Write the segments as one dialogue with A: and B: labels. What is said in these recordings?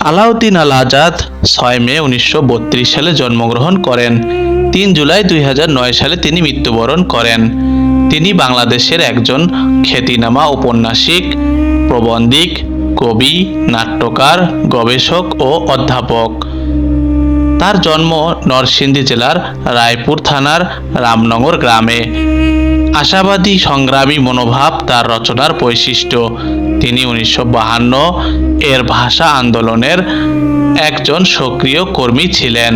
A: আলাউদ্দিন আল আজাদ ছয় মে উনিশশো বত্রিশ সালে জন্মগ্রহণ করেন। তিন জুলাই দুই হাজার নয় সালে তিনি মৃত্যুবরণ করেন। তিনি বাংলাদেশের একজন খ্যাতিনামা ঔপন্যাসিক প্রবন্ধিক, কবি, নাট্যকার, গবেষক ও অধ্যাপক। তার জন্ম নরসিংদী জেলার রায়পুর থানার রামনগর গ্রামে। আশাবাদী সংগ্রামী মনোভাব তার রচনার বৈশিষ্ট্য। তিনি উনিশশো বাহান্ন এর ভাষা আন্দোলনের একজন সক্রিয় কর্মী ছিলেন।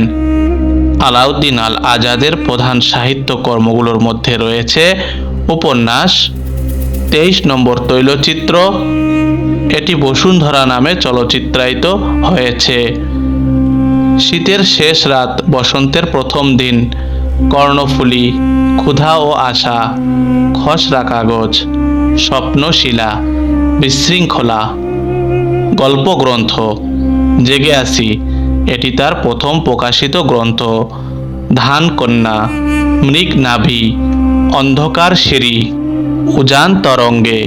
A: আলাউদ্দিন আল আজাদের প্রধান সাহিত্য কর্মগুলোর মধ্যে রয়েছে উপন্যাস, তেইশ নম্বর তৈলচিত্র, এটি বসুন্ধরা নামে চলচ্চিত্রায়িত হয়েছে। শীতের শেষ রাত, বসন্তের প্রথম দিন, কর্ণফুলী, ক্ষুধা ও আশা, খসড়া কাগজ, স্বপ্নশিলা বিশৃঙ্খলা, গল্পগ্রন্থ জেগে আসি এটি তার প্রথম প্রকাশিত গ্রন্থ। ধান কন্যা মৃগ নাভি অন্ধকার সিঁড়ি, উজান তরঙ্গে,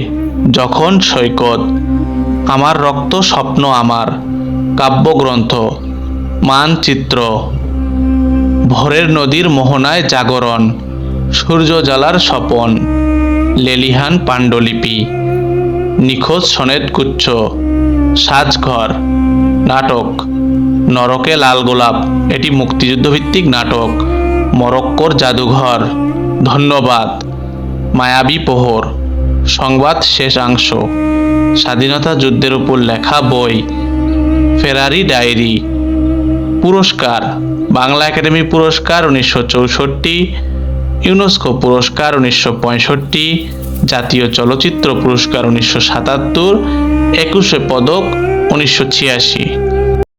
A: যখন সৈকত, আমার রক্ত স্বপ্ন আমার, কাব্যগ্রন্থ, মানচিত্র, ভোরের নদীর মোহনায় জাগরণ সূর্য জ্বালার স্বপন, লেলিহান পাণ্ডুলিপি। নিখোঁজ সনেটগুচ্ছ সাজঘর, নাটক, নরকে লাল গোলাপ, এটি মুক্তিযুদ্ধভিত্তিক নাটক, মরক্কোর জাদুঘর, ধন্যবাদ, মায়াবী প্রহর, সংবাদ শেষাংশ স্বাধীনতা যুদ্ধের উপর লেখা বই, ফেরারি ডায়েরি, পুরস্কার, বাংলা একাডেমি পুরস্কার উনিশশো চৌষট্টি, ইউনেস্কো পুরস্কার উনিশশো পঁয়ষট্টি জাতীয় চলচ্চিত্র পুরস্কার উনিশশো সাতাত্তর একুশে পদক উনিশশো ছিয়াশি।